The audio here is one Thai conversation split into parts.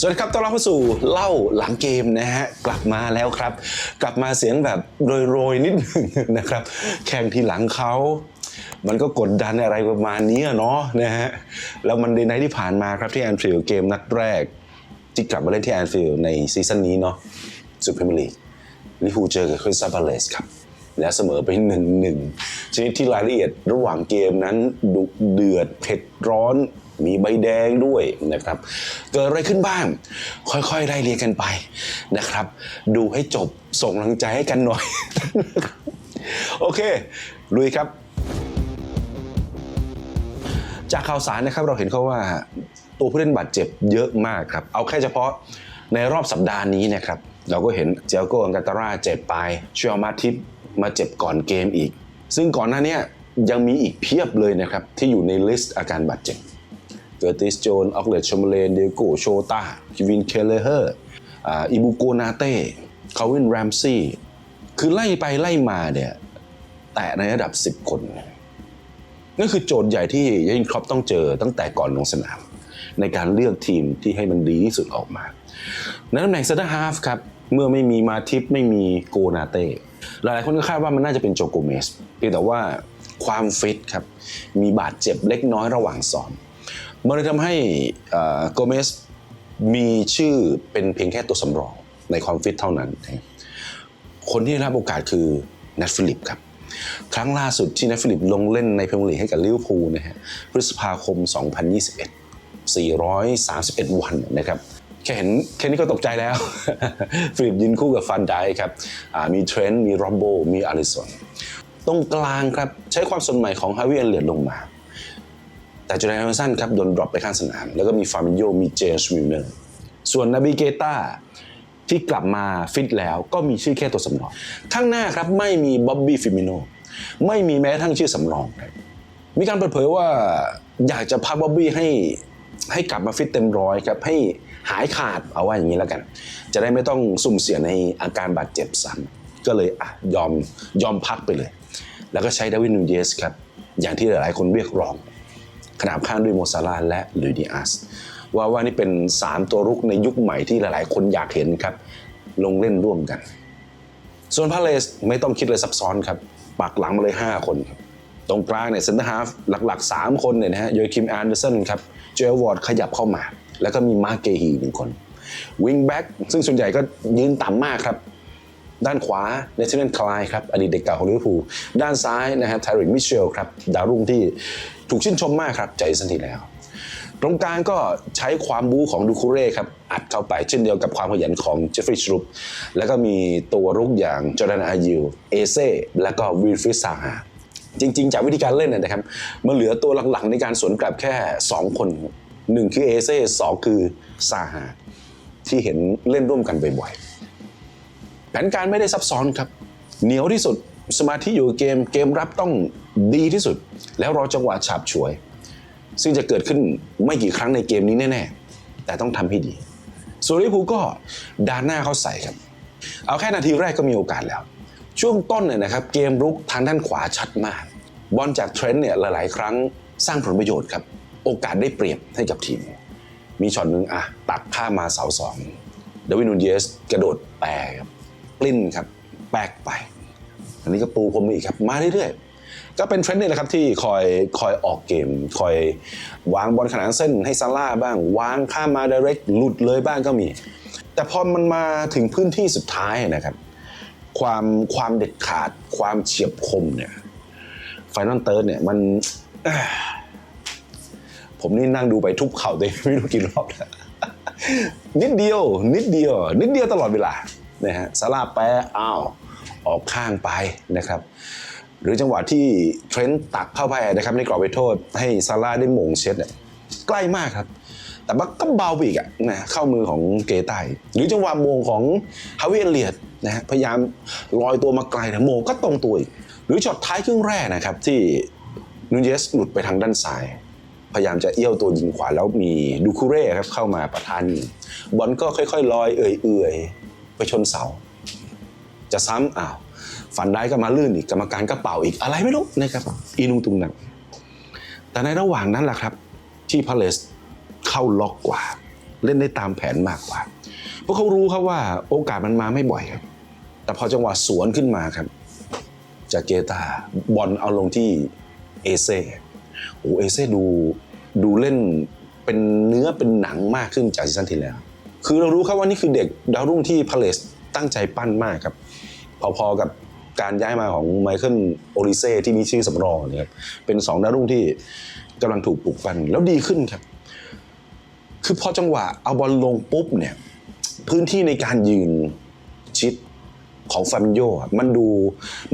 สวัสดีครับต้อนรับเข้าสู่เล่าหลังเกมนะฮะกลับมาแล้วครับ กลับมาเสียงแบบโรยๆนิดหนึ่งนะครับ แข่งที่หลังเขา มันก็กดดันอะไรประมาณนี้เนาะนะฮะแล้วมันในไนท์ที่ผ่านมาครับที่แอนฟิลด์เกมนัดแรก ที่กลับมาเล่นที่แอนฟิลด์ในซีซั่นนี้เนาะสุดพรีเมียร์ลีกลิเวอร์พูเจอกับคริสตัลพาเลสครับและเสมอไปหนึ่งหนึ่งชนิดที่รายละเอียดระหว่างเกมนั้นดุเดือดเผ็ดร้อน มีใบแดงด้วยนะครับ เกิดอะไรขึ้นบ้าง ค่อยๆไล่เรียงกันไปนะครับ ดูให้จบส่งกำลังใจให้กันหน่อย โอเคลุยครับจากข่าวสารนะครับเราเห็นเขาว่าตัวผู้เล่นบาดเจ็บเยอะมากครับ เอาแค่เฉพาะในรอบสัปดาห์นี้นะครับเราก็เห็นเจลโกอังกาตาร่าเจ็บไปเชลมาทิปมาเจ็บก่อนเกมอีก ซึ่งก่อนหน้านี้ยังมีอีกเพียบเลยนะครับ ที่อยู่ในลิสต์อาการบาดเจ็บ เกอร์ติสโจนออกเลตชมเลนเดโกโชตาคิวินเคเลเฮอร์อิบุโกนาเต้คาวินแรมซี่ คือไล่ไปไล่มาเนี่ย แตะในระดับ 10 คนนั่นคือโจทย์ใหญ่ที่เยนครอปต้องเจอตั้งแต่ก่อนลงสนาม ในการเลือกทีมที่ให้มันดีที่สุดออกมา ในตำแหน่งเซนเตอร์ฮาฟครับ เมื่อไม่มีมาทิปไม่มีโกนาเต้หลายๆคนก็คาดว่ามันน่าจะเป็นโจโกเมสเพียงแต่ว่าความฟิตครับ มีบาดเจ็บเล็กน้อยระหว่างซ้อม มันเลยทำให้โกเมสมีชื่อเป็นเพียงแค่ตัวสำรองในความฟิตเท่านั้นครับคนที่ได้รับโอกาสคือนัทฟิลิปครับ ครั้งล่าสุดที่นัทฟิลิปลงเล่นในพรีเมียร์ลีกให้กับลิเวอร์พูลนะฮะพฤษภาคม 2021 431 วันนะครับแค่เห็นแค่นี้ก็ตกใจแล้ว ฟิลิปยืนคู่กับฟันไดค์ครับมีเทรนต์มีโรบโบมีอาริสันตรงกลางครับ ใช้ความสนใหม่ของฮาวิเอลเลียดลงมา แต่จูเลียนสันครับโดนดรอปไปข้างสนาม แล้วก็มีฟาร์มินโยมีเจมส์มิลเนอร์ส่วนนาบิเกต้าที่กลับมาฟิตแล้วก็มีชื่อแค่ตัวสำรอง ข้างหน้าครับไม่มีบ๊อบบี้ฟิมิโนไม่มีแม้ทั่งชื่อสำรองครับมีการเปิดเผยว่าอยากจะพักบ๊อบบี้ให้ให้กลับมาฟิตเต็มร้อยครับให้หายขาดเอาว่าอย่างนี้แล้วกัน จะได้ไม่ต้องสุ่มเสี่ยงในอาการบาดเจ็บซ้ำก็เลยอะยอมยอมพักไปเลย แล้วก็ใช้ดาวินนูเยสครับอย่างที่หลายๆคนเรียกร้อง ขนาบข้างด้วยโมซาลาและลุยดิอาสว่าว่านี่เป็น 3 ตัวรุกในยุคใหม่ที่หลาย ๆ คนอยากเห็นครับ ลงเล่นร่วมกัน ส่วนพาเลสไม่ต้องคิดเลยซับซ้อนครับปักหลังมาเลย 5 คนครับตรงกลางเนี่ยเซนเตอร์ฮาฟหลัก ๆ 3 คนเนี่ยนะฮะโยคิมแอนเดอร์สันครับเจอวอร์ดขยับเข้ามา แล้วก็มีมาร์เกฮีหนึ่งคนวิงแบ็กซึ่งส่วนใหญ่ก็ยืนต่ำมากครับ ด้านขวาเนเธอร์แลนด์คลายครับ อดีตเด็กเก่าของลิเวอร์พูลด้านซ้ายนะฮะไทริกมิเชลครับ ดาวรุ่งที่ ถูกชื่นชมมากครับใจสันทีแล้ว ตรงกลางก็ใช้ความบู๊ของดูคูเร่ครับอัดเข้าไปเช่นเดียวกับความขยันของเจฟฟรีย์ชรุปแล้วก็มีตัวรุกอย่างจอร์แดนอายิวเอเซ่และก็วิลฟริดซาฮาจริง ๆ จากวิธีการเล่นนะครับมันเหลือตัวหลักๆในการสวนกลับแค่ 2 คนหนึ่งคือเอเซ่สองคือซาฮาที่เห็นเล่นร่วมกันบ่อยๆแผนการไม่ได้ซับซ้อนครับ เหนียวที่สุดสมาธิอยู่เกมเกมรับต้อง ดีที่สุด แล้วรอจังหวะฉาบฉวย ซึ่งจะเกิดขึ้นไม่กี่ครั้งในเกมนี้แน่ๆ แต่ต้องทำให้ดีส่วนลิเวอร์พูลก็ดานหน้าเขาใส่ครับ เอาแค่นาทีแรกก็มีโอกาสแล้ว ช่วงต้นเนี่ยนะครับเกมรุกทางด้านขวาชัดมาก บอลจากเทรนต์เนี่ยหลายๆ ครั้งสร้างผลประโยชน์ครับ โอกาสได้เปรียบให้กับทีม มีช็อตหนึ่งอะตักข้ามาเสาสองเดวินูนเยสกระโดดแปรครับปลิ้นครับ แปกไป อันนี้ก็ปูพรมอีกครับ มาเรื่อยๆ ก็เป็นเทรนด์นี่แหละครับที่คอยคอยออกเกม คอยวางบอลขนานเส้นให้ซาร่าบ้าง วางข้ามมา d ดเรกหลุดเลยบ้างก็มี แต่พอมันมาถึงพื้นที่สุดท้ายนะครับ ความความเด็ดขาดความเฉียบคมเนี่ยไฟนอลเติร์ดเนี่ยมันผมนี่นั่งดูไปทุบเข่าตัวเองไม่รู้กี่รอบแล้วนิดเดียว นิดเดียว นิดเดียวตลอดเวลานะฮะซาร่าแปะอ้าวออกข้างไปนะครับ หรือจังหวะที่เทรนต์ตักเข้าไปนะครับในกรอบไปโทษ ให้ซาร่าได้มงเช็ดเนี่ยใกล้มากครับ แต่ว่าก็เบาไปอีกอะนะเข้ามือของเกไตหรือจังหวะโมงของฮาวิเอเลียดนะฮะพยายามลอยตัวมาไกลแต่โมก็ตรงตัวอีกหรือช็อตท้ายครึ่งแรกนะครับที่นูเยสหลุดไปทางด้านซ้าย พยายามจะเอี้ยวตัวยิงขวาแล้วมีดูคูเร่ครับเข้ามาประทานยิงบอลก็ค่อยๆลอยเอื่อยๆไปชนเสา จะซ้ำอ้าว ฟันได้ก็มาลื่นอีกกรรมการก็เป่าอีกอะไรไม่รู้นะครับอีนุงตุงนังแต่ในระหว่างนั้นแหละครับ ที่พาเลสเข้าล็อกกว่า เล่นได้ตามแผนมากกว่า เพราะเขารู้ครับว่าโอกาสมันมาไม่บ่อยครับ แต่พอจังหวะสวนขึ้นมาครับ จากเกตาบอลเอาลงที่เอเซ่โอ้เอเซ่ดูดูเล่นเป็นเนื้อเป็นหนังมากขึ้นจากซีซั่นที่แล้ว คือเรารู้ครับว่านี่คือเด็กดาวรุ่งที่พาเลสตั้งใจปั้นมากครับ พอๆกับ การย้ายมาของไมเคิลโอริเซ่ที่มีชื่อสำรองนะครับเป็นสองดาวรุ่งที่กำลังถูกปลุกปั้นแล้วดีขึ้นครับ คือพอจังหวะเอาบอลลงปุ๊บเนี่ยพื้นที่ในการยืนชิดของฟามินโยะมันดู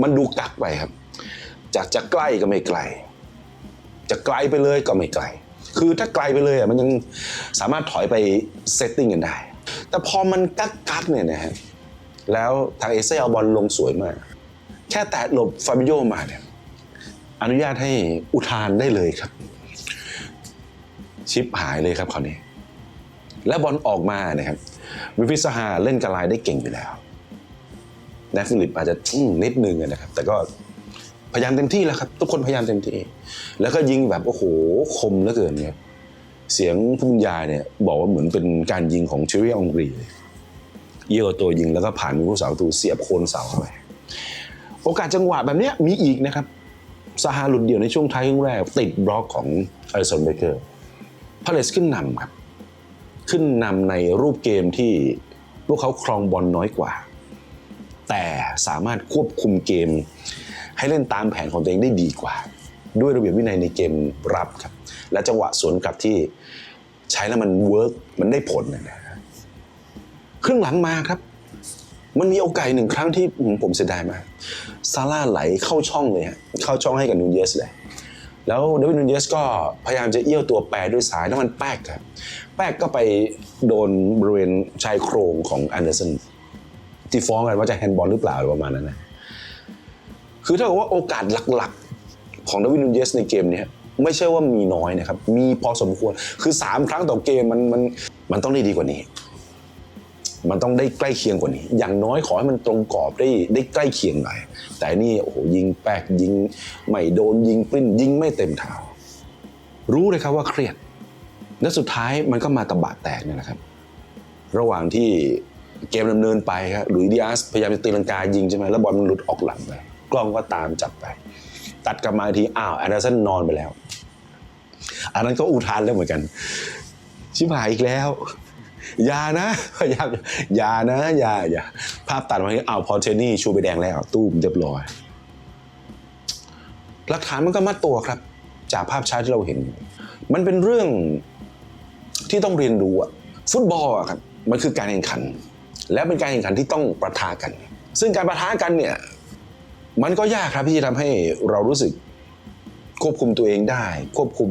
มันดูกักไปครับ จากจะใกล้ก็ไม่ไกล จะไกลไปเลยก็ไม่ไกล คือถ้าไกลไปเลยอะมันยังสามารถถอยไปเซตติ้งกันได้ แต่พอมันกักกักเนี่ยนะฮะแล้วทางเอเซ่เอาบอลลงสวยมาก แค่แตะหลบฟาบิโยมาเนี่ยอนุญาตให้อุทานได้เลยครับ ชิปหายเลยครับคราวนี้ และบอลออกมานะครับวิฟิสฮาเล่นกระไลได้เก่งอยู่แล้วแนทฟิลิปอาจจะอืมนิดนึงนะครับ แต่ก็พยายามเต็มที่แล้วครับ ทุกคนพยายามเต็มที่ แล้วก็ยิงแบบโอ้โหคมเหลือเกินครับเสียงผู้บรรยายเนี่ยบอกว่าเหมือนเป็นการยิงของชอรี่องกรีเยี่ยวตัวยิงแล้วก็ผ่านผู้สาประตูเสียบโคนเสาเข้าไป โอกาสจังหวะแบบนี้มีอีกนะครับซาฮาหลุดเดี่ยวในช่วงท้ายครึ่งแรก ติดบล็อกของอลิสันเบเกอร์พาเลสขึ้นนำครับ ขึ้นนำในรูปเกมที่พวกเขาครองบอลน้อยกว่า แต่สามารถควบคุมเกม ให้เล่นตามแผนของตัวเองได้ดีกว่า ด้วยระเบียบวินัยในเกมรับครับ และจังหวะสวนกลับที่ใช้แล้วมันเวิร์กมันได้ผลนะนะครึ่งหลังมาครับ มันมีโอกาสหนึ่งครั้งที่ผมเสียดายมากซาร่าไหลเข้าช่องเลยฮะเข้าช่องให้กับนูนเยสเลย แล้วเดวิดนูนเยสก็พยายามจะเอี้ยวตัวแปรด้วยซ้ายแล้วมันแป๊กครับแป๊กก็ไปโดนบริเวณชายโครงของแอนเดอร์สันที่ฟ้องกันว่าจะแฮนด์บอลหรือเปล่าประมาณนั้นนะคือถ้าเกิดว่าโอกาสหลักๆ ของเดวิดนูนเยสในเกมนี้ไม่ใช่ว่ามีน้อยนะครับ มีพอสมควร คือ 3 ครั้งต่อเกมมันมันมันต้องได้ดีกว่านี้ มันต้องได้ใกล้เคียงกว่านี้ อย่างน้อยขอให้มันตรงกรอบได้ได้ใกล้เคียงหน่อย แต่นี่โอ้โหยิงแป๊กยิงไม่โดนยิงปริ้นยิงไม่เต็มเท้ารู้เลยครับว่าเครียด และสุดท้ายมันก็มาตะบะแตกเนี่ยนะครับ ระหว่างที่เกมดำเนินไปครับหลุยดิอาสพยายามจะตีลังกายิงใช่ไหมแล้วบอลมันหลุดออกหลังไปกล้องก็ตามจับไป ตัดกลับมาทีอ้าวแอนเดอร์สันนอนไปแล้ว อันนั้นก็อุทานแล้วเหมือนกัน ชิบหายอีกแล้ว อย่านะพยายามอย่านะอย่าอย่าภาพตัดมาให้อ้าพอเทนนี่ชูไปแดงแล้วตู้มเรียบร้อย หลักฐานมันก็มัดตัวครับ จากภาพช้าที่เราเห็น มันเป็นเรื่องที่ต้องเรียนรู้อะฟุตบอลอะครับมันคือการแข่งขัน และเป็นการแข่งขันที่ต้องประทะกัน ซึ่งการประทะกันเนี่ยมันก็ยากครับที่จะทำให้เรารู้สึกควบคุมตัวเองได้ ควบคุม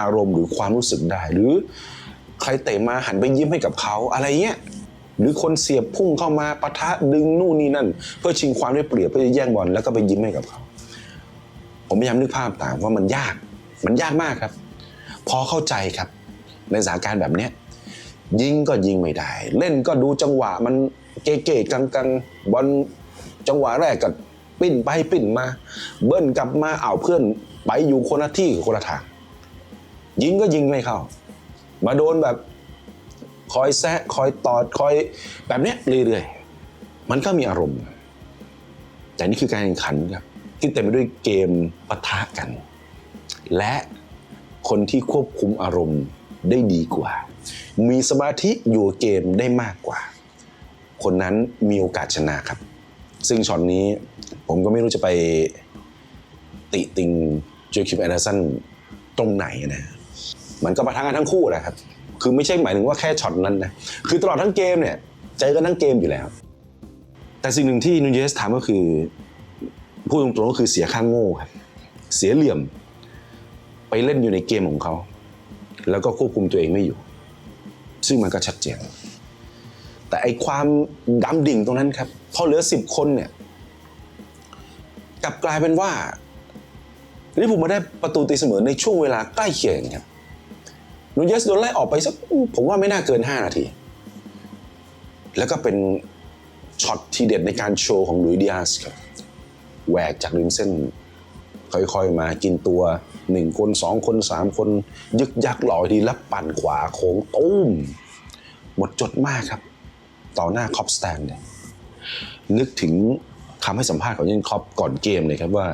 อารมณ์หรือความรู้สึกได้หรือ ใครเตะมาหันไปยิ้มให้กับเขาอะไรเงี้ยหรือคนเสียบพุ่งเข้ามาปะทะดึงนู่นนี่นั่น เพื่อชิงความได้เปรียบเพื่อจะแย่งบอลแล้วก็ไปยิ้มให้กับเขา ผมพยายามนึกภาพตามว่ามันยาก มันยากมากครับ พอเข้าใจครับ ในสถานการณ์แบบเนี้ยยิงก็ยิงไม่ได้ เล่นก็ดูจังหวะมันเก๋ๆกังๆบอลจังหวะแรกก็ปิ้นไปปิ้นมา เบิ้ลกลับมาเอาวเพื่อนไปอยู่คนละที่กับคนละทาง ยิงก็ยิงไม่เข้า มาโดนแบบคอยแซะคอยตอดคอยแบบเนี้ยเรื่อยๆ มันก็มีอารมณ์ แต่นี่คือการแข่งขันครับที่เต็มไปด้วยเกมปะทะกัน และคนที่ควบคุมอารมณ์ได้ดีกว่า มีสมาธิอยู่เกมได้มากกว่า คนนั้นมีโอกาสชนะครับ ซึ่งช็อตนี้ผมก็ไม่รู้จะไปติติงโจคิมแอนเดอร์สันตรงไหนนะ มันก็ประทะกันทั้งคู่แหละครับ คือไม่ใช่หมายถึงว่าแค่ช็อตนั้นนะ คือตลอดทั้งเกมเนี่ยเจอกันทั้งเกมอยู่แล้ว แต่สิ่งหนึ่งที่นูนเยสทำก็คือพูดตรงๆก็คือเสียข้างโง่ครับ เสียเหลี่ยม ไปเล่นอยู่ในเกมของเขา แล้วก็ควบคุมตัวเองไม่อยู่ ซึ่งมันก็ชัดเจน แต่ไอความดำดิ่งตรงนั้นครับ พอเหลือสิบคนเนี่ยกลับกลายเป็นว่าลิเวอร์พูลมาได้ประตูตีเสมอในช่วงเวลาใกล้เคียงครับ นูเยสโดนไล่ออกไปสักผมว่าไม่น่าเกิน 5 นาที แล้วก็เป็นช็อตทีเด็ดในการโชว์ของหลุยส์ดิอาสครับแหวกจากริมเส้น ค่อยๆมากินตัวหนึ่งคนสองคนสามคน ยึกยักหล่อทีแล้วปั่นขวาโค้งตุ้ม หมดจดมากครับ ต่อหน้าคอปสแตนเลยนึกถึงคำให้สัมภาษณ์ของเยนคอปก่อนเกมเลยครับว่า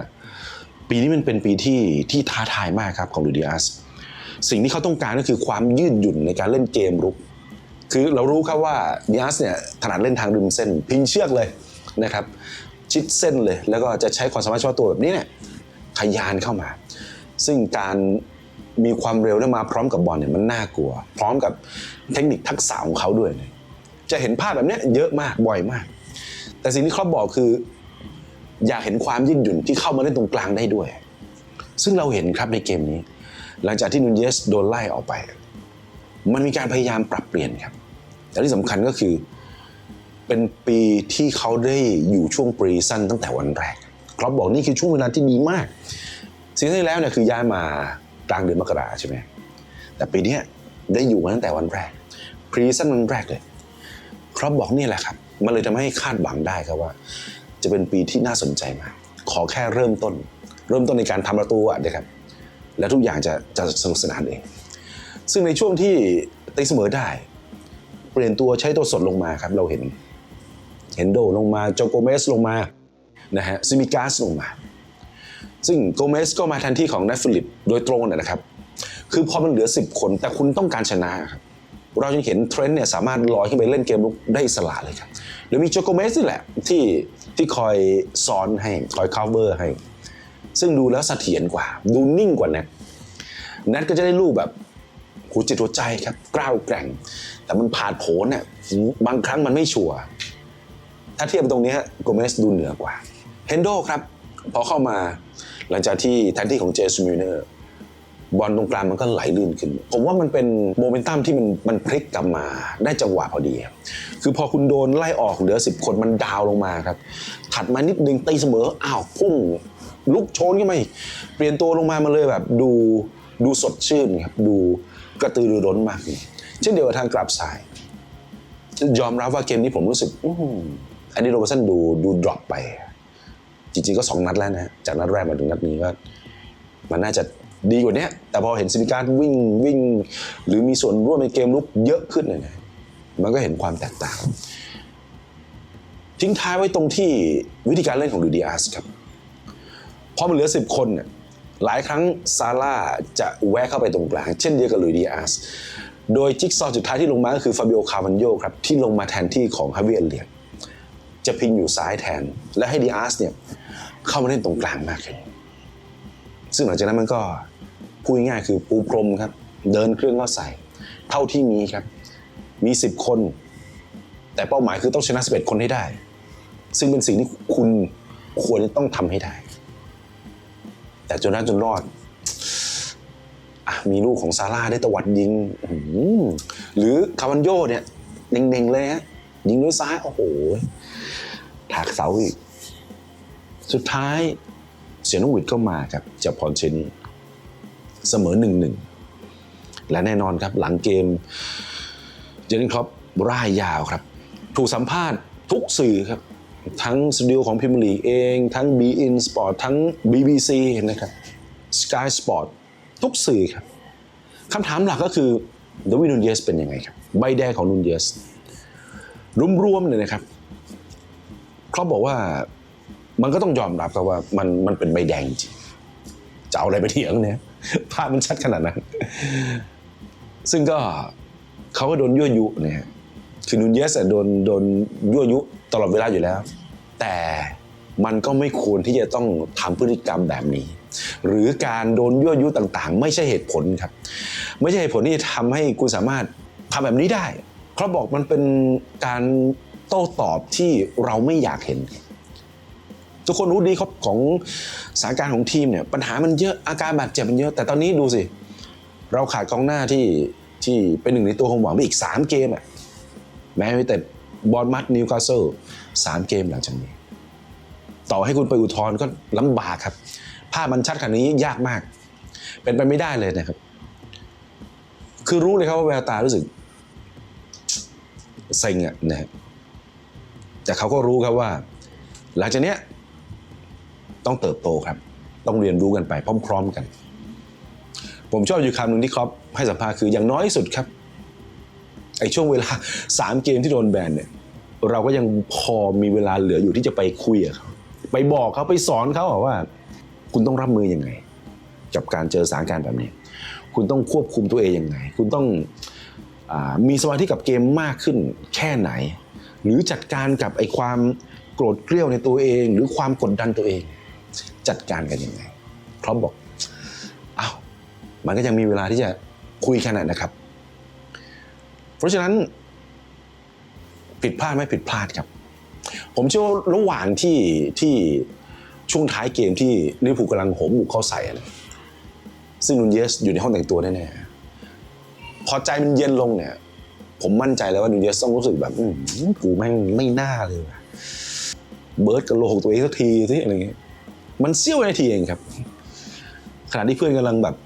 ปีนี้มันเป็นปีที่ที่ท้าทายมากครับของลูดิอัส สิ่งที่เขาต้องการก็คือความยืดหยุ่นในการเล่นเกมรุก คือเรารู้ครับว่าดิอัสเนี่ยถนัดเล่นทางริมเส้น พิงเชือกเลยนะครับ ชิดเส้นเลย แล้วก็จะใช้ความสามารถเฉพาะตัวแบบนี้เนี่ยขยานเข้ามา ซึ่งการมีความเร็วและมาพร้อมกับบอลเนี่ยมันน่ากลัว พร้อมกับเทคนิคทักษะของเขาด้วยเนี่ยจะเห็นภาพแบบนี้เยอะมากบ่อยมาก แต่สิ่งที่ครอปบอกคือ อยากเห็นความยืดหยุ่นที่เข้ามาเล่นตรงกลางได้ด้วย ซึ่งเราเห็นครับในเกมนี้ หลังจากที่นูนเยสโดนไล่ออกไป มันมีการพยายามปรับเปลี่ยนครับ แต่ที่สำคัญก็คือ เป็นปีที่เขาได้อยู่ช่วงปรีซันตั้งแต่วันแรกครอปบอกนี่คือช่วงเวลาที่ดีมากซีซั่นที่แล้วเนี่ยคือย้ายมากลางเดือนมกราใช่ไหมแต่ปีนี้ได้อยู่มาตั้งแต่วันแรกพรีซันวันแรกเลยครอปบอกนี่แหละครับ มันเลยทำให้คาดหวังได้ครับว่า จะเป็นปีที่น่าสนใจมาก ขอแค่เริ่มต้น เริ่มต้นในการทำประตูอะนะครับ แล้วทุกอย่างจะจะสนุกสนานเอง ซึ่งในช่วงที่ตีเสมอได้ เปลี่ยนตัวใช้ตัวสดลงมาครับ เราเห็นเฮนโดลงมาโจโกเมสลงมานะฮะซิมิกาสลงมา ซึ่งโกเมสก็มาแทนที่ของนัทฟิลิปโดยตรงนะครับ คือพอมันเหลือ 10 คนแต่คุณต้องการชนะครับเรายังเห็นเทรนด์เนี่ยสามารถลอยขึ้นไปเล่นเกมลุกได้อิสระเลยครับหรือมีโจโกเมสนี่แหละที่ที่คอยซ้อนให้คอย cover ให้ ซึ่งดูแล้วเสถียรกว่า ดูนิ่งกว่านทแนทก็จะได้ลูกแบบหัวจิตหัวใจครับกล้าวแกร่ง แต่มันผ่านโผนเนี่ยบางครั้งมันไม่ชัวร์ถ้าเทียบตรงนี้โกเมสดูเหนือกว่าเฮนโดครับพอเข้ามาหลังจากที่แทนที่ของเจสมิเนอร์บอลตรงกลางมันก็ไหลลื่นขึ้น ผมว่ามันเป็นโมเมนตัมที่มันมันพลิกกลับมาได้จังหวะพอดี คือพอคุณโดนไล่ออกเหลือ 10 คนมันดาวลงมาครับ ถัดมานิดนึงตีเสมออ้าวพุ่ง ลุกโชนขึ้นมาอีก เปลี่ยนตัวลงมามันเลยแบบดูดูสดชื่นครับดูกระตือรือร้นมาก เช่นเดียวกับทางกลับสาย ยอมรับว่าเกมนี้ผมรู้สึกอืมอันนี้โรเบร์ตสันดูดูดรอปไป จริงๆก็สองนัดแล้วนะฮะจากนัดแรกมาถึงนัดนี้ก็มันน่าจะดีกว่านี้แต่พอเห็นซิมิการวิ่งวิ่ง หรือมีส่วนร่วมในเกมลุกเยอะขึ้นเนี่ยมันก็เห็นความแตกต่าง ทิ้งท้ายไว้ตรงที่วิธีการเล่นของดูดีอาร์สครับ พอมันเหลือ 10 คนเนี่ยหลายครั้งซาร่าจะแวะเข้าไปตรงกลาง เช่นเดียวกับลุยดีอาร์สโดยจิ๊กซอว์สุดท้ายที่ลงมาก็คือฟาบิโอคาวันโยครับที่ลงมาแทนที่ของฮาวิเอลเลียนจะพิงอยู่ซ้ายแทน และให้ดีอาร์สเนี่ยเข้ามาเล่นตรงกลางมากขึ้นซึ่งหลังจากนั้นมันก็พูดง่ายคือปูพรมครับ เดินเครื่องก็ใส่ เท่าที่มีครับ มี 10 คน แต่เป้าหมายคือต้องชนะ 11 คนให้ได้ ซึ่งเป็นสิ่งที่คุณควรจะต้องทำให้ได้ แต่จนนั้นจนรอดอมีลูกของซาร่าได้ตวัดยิง หรือคาวันโยเนี่ยเน่งๆเลยฮะยิงด้วยซ้าย โอ้โหถากเสาอีก สุดท้ายเสียนกหวิดก็มาครับจากพรเชนีเสมอหนึ่งหนึ่งและแน่นอนครับหลังเกม เจนนิครอปร่ายยาวครับ ถูกสัมภาษณ์ทุกสื่อครับ ทั้งสตูดิโอของพิมลีเอง ทั้ง b i n Sport ทั้ง BBC นะครับ Sky Sport ทุกสื่อครับคำถามหลักก็คือเดวินูนเยสเป็นยังไงครับ ใบแดงของนูนเยสรวมๆเลยนะครับเขาบอกว่ามันก็ต้องยอมรับครับว่ามันมันเป็นใบแดงจริงจะเอาอะไรไปเถียงเนี่ยภาพมันชัดขนาดนั้น ซึ่งก็เขาก็โดนยั่วยุเนะฮะคือนูนเยสอะโดนโดนยั่วยุ ลอดเวลาอยู่แล้ว แต่มันก็ไม่ควรที่จะต้องทำพฤติกรรมแบบนี้ หรือการโดนยั่วยุต่างๆ ไม่ใช่เหตุผลครับ ไม่ใช่เหตุผลที่จะทำให้คุณสามารถทำแบบนี้ได้เขาบอกมันเป็นการโต้ตอบที่เราไม่อยากเห็น ทุกคนรู้ดีครับของสถานการณ์ของทีมเนี่ยปัญหามันเยอะอาการบาดเจ็บมันเยอะ แต่ตอนนี้ดูสิ เราขาดกองหน้าที่ที่เป็นหนึ่งในตัวของหวังไปอีก 3 เกมอะแม้แต่ บอลมัดนิวคาสเซิลสามเกมหลังจากนี้ ต่อให้คุณไปอุทธรณ์ก็ลำบากครับ ภาพมันชัดขนาดนี้ยากมาก เป็นไปไม่ได้เลยนะครับ คือรู้เลยครับว่าแววตารู้สึกเซ็งอะนะฮะแต่เขาก็รู้ครับว่า หลังจากเนี้ยต้องเติบโตครับ ต้องเรียนรู้กันไปพร้อม ๆกัน ผมชอบอยู่คำหนึ่งที่ครอปให้สัมภาษณ์คืออย่างน้อยที่สุดครับไอ้ช่วงเวลา 3 เกมที่โดนแบนเนี่ย เราก็ยังพอมีเวลาเหลืออยู่ที่จะไปคุยกับเขาไปบอกเขาไปสอนเขาว่า คุณต้องรับมือยังไง กับการเจอสถานการณ์แบบนี้ คุณต้องควบคุมตัวเองยังไง คุณต้องอมีสมาธิกับเกมมากขึ้นแค่ไหน หรือจัดการกับไอ้ความโกรธเกรี้ยวในตัวเอง หรือความกดดันตัวเอง จัดการกันยังไงครอปบอกอ้าวมันก็ยังมีเวลาที่จะคุยขนาดนะครับ เพราะฉะนั้น ผิดพลาดไม่ผิดพลาดครับ ผมเชื่อว่าระหว่างที่ที่ช่วงท้ายเกมที่ลิเวอร์พูลกำลังโหมบุกเข้าใส่นะซึ่งนูนเยสอยู่ในห้องแต่งตัวแน่ๆพอใจมันเย็นลงเนี่ย ผมมั่นใจแล้วว่านูนเยสต้องรู้สึกแบบอืมกูแม่งไม่น่าเลยว่ะเบิร์ดกระโหลกตัวเองสักทีสิอะไรเงี้ยมันเสี้ยวนาทีเองครับ ขณะที่เพื่อนกำลังแบบ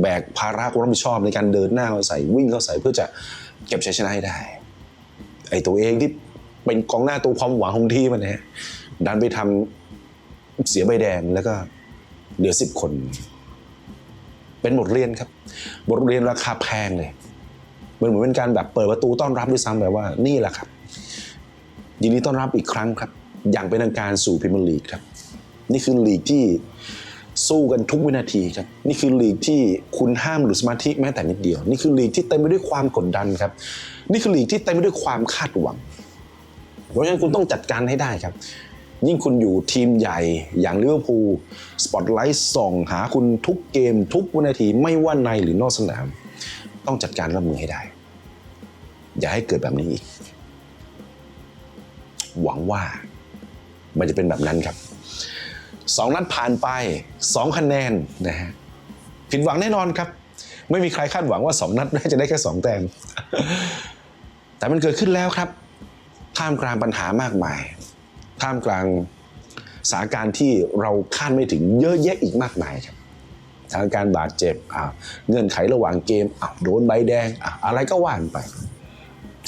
แบกภาระความรับผิดชอบในการเดินหน้าเข้าใส่วิ่งเข้าใส่เพื่อจะเก็บชัยชนะให้ได้ ไอ้ตัวเองที่เป็นกองหน้าตัวความหวังของทีมันเนี่ยดันไปทำเสียใบแดงแล้วก็เหลือสิบคน เป็นบทเรียนครับ บทเรียนราคาแพงเลยมันเหมือนเป็นการแบบเปิดประตูต้อนรับด้วยซ้ำแบบว่านี่แหละครับ ยินดีต้อนรับอีกครั้งครับ อย่างเป็นทางการสู่พรีเมียร์ลีกครับ นี่คือลีกที่ สู้กันทุกวินาทีครับนี่คือลีกที่คุณห้ามหรือสมาธิแม้แต่นิดเดียว นี่คือลีกที่เต็มไปด้วยความกดดันครับ นี่คือลีกที่เต็มไปด้วยความคาดหวัง เพราะฉะนั้นคุณต้องจัดการให้ได้ครับ ยิ่งคุณอยู่ทีมใหญ่อย่างลิเวอร์พูลสปอตไลท์ส่องหาคุณทุกเกม ทุกวินาทีไม่ว่าในหรือนอกสนาม ต้องจัดการรับมือให้ได้ อย่าให้เกิดแบบนี้อีก หวังว่ามันจะเป็นแบบนั้นครับ สองนัดผ่านไปสองคะแนนนะฮะผิดหวังแน่นอนครับ ไม่มีใครคาดหวังว่าสองนัดน่าจะได้แค่สองแต้มแต่มันเกิดขึ้นแล้วครับ ท่ามกลางปัญหามากมาย ท่ามกลางสถานการณ์ที่เราคาดไม่ถึงเยอะแยะอีกมากมายครับสถานการณ์บาดเจ็บเงื่อนไขระหว่างเกมโดนใบแดงอะอะไรก็ว่านไป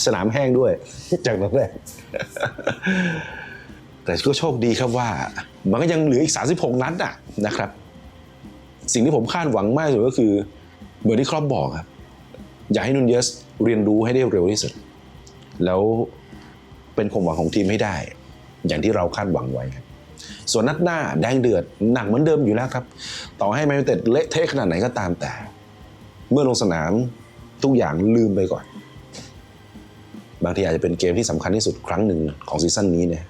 สนามแห้งด้วย จากนั้นแรกแต่ก็โชคดีครับว่า มันก็ยังเหลืออีก 36 นัดอะนะครับ สิ่งที่ผมคาดหวังมากที่สุดก็คือเหมือนที่ครอปบอกครับ อยากให้นุนเยสเรียนรู้ให้ได้เร็วที่สุด แล้วเป็นความหวังของทีมให้ได้ อย่างที่เราคาดหวังไว้ครับส่วนนัดหน้าแดงเดือดหนักเหมือนเดิมอยู่แล้วครับ ต่อให้แมนยูเต็ดเละเทะขนาดไหนก็ตามแต่ เมื่อลงสนามทุกอย่างลืมไปก่อน บางทีอาจจะเป็นเกมที่สำคัญที่สุดครั้งหนึ่งของซีซั่นนี้เนี่ย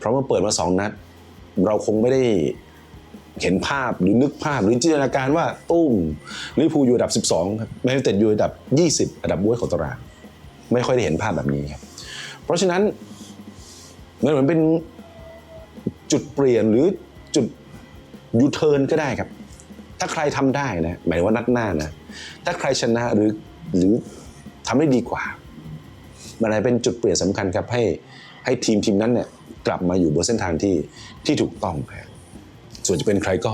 เพราะเมื่อเปิดมาสองนัด เราคงไม่ได้เห็นภาพหรือนึกภาพหรือจินตนาการว่าตุ้มลิพูอยู่อันดับ 12ครับแมนยูเต็ดอยู่อันดับ 20 อันดับบ้วยของตารางไม่ค่อยได้เห็นภาพแบบนี้ครับ เพราะฉะนั้นมันเหมือนเป็นจุดเปลี่ยนหรือจุดยูเทิร์นก็ได้ครับ ถ้าใครทำได้นะหมายว่านัดหน้านะ ถ้าใครชนะหรือหรือทำได้ดีกว่า มันอาจจะเป็นจุดเปลี่ยนสำคัญครับให้ให้ทีมทีมนั้นเนี่ย กลับมาอยู่บนเส้นทางที่ที่ถูกต้องครับส่วนจะเป็นใครก็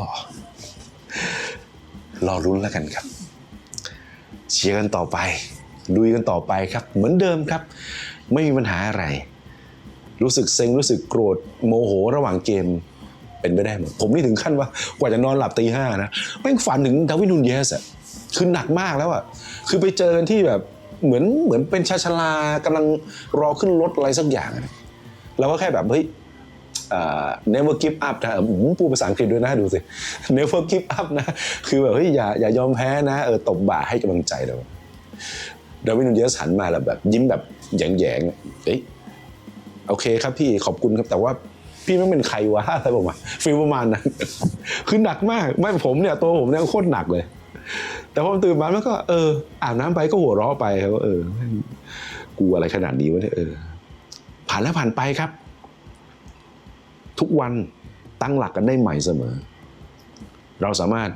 รอรุ้นแล้วกันครับ เชียร์กันต่อไปลุยกันต่อไปครับ เหมือนเดิมครับ ไม่มีปัญหาอะไร รู้สึกเซ็งรู้สึกโกรธโมโหระหว่างเกมเป็นไปได้หมดผมนี่ถึงขั้นว่ากว่าจะนอนหลับตีห้านะแม่งฝันถึงดาวินูนเยสอะคือหนักมากแล้วอะคือไปเจอกันที่แบบเหมือนเหมือนเป็นชาชลากำลังรอขึ้นรถอะไรสักอย่างอะ เราก็แค่แบบเฮ้ย never give up นะผมพูดภาษาอังกฤษด้วยนะดูสิ never give up นะ คือแบบเฮ้ยอย่าอย่ายอมแพ้นะเออตบบ่าให้กำลังใจเราดาวินนูเยสหันมาแล้วแบบยิ้มแบบแยงๆเอ้ยโอเคครับพี่ขอบคุณครับแต่ว่าพี่ไม่เป็นใครวะอะไรประมาณฟีลประมาณนั้นคือหนักมาก ไม่ผมเนี่ยตัวผมเนี่ยโคตรหนักเลย แต่พอตื่นมาแล้วก็เอออาบน้ำไปก็หัวเราะไปครับว่าเออกูอะไรขนาดนี้วะเนี่ยเออานแล้วผ่านไปครับ ทุกวันตั้งหลักกันได้ใหม่เสมอ เราสามารถ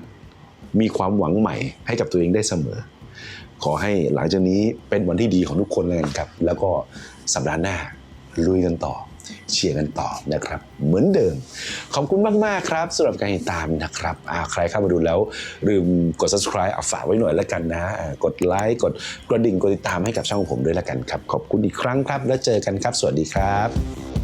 มีความหวังใหม่ให้กับตัวเองได้เสมอ ขอให้หลังจากนี้เป็นวันที่ดีของทุกคนแล้วกันครับ แล้วก็สัปดาห์หน้าลุยกันต่อ ชียร์กันต่อนะครับ เหมือนเดิม ขอบคุณมาก ๆ ครับสำหรับการติดตามนะครับอาใครเข้ามาดูแล้วลืมกด subscribe เอาฝากไว้หน่อยแล้วกันนะกดไลค์กดกระดิ่งกดติดตามให้กับช่องผมด้วยแล้วกันครับ ขอบคุณอีกครั้งครับ แล้วเจอกันครับ สวัสดีครับ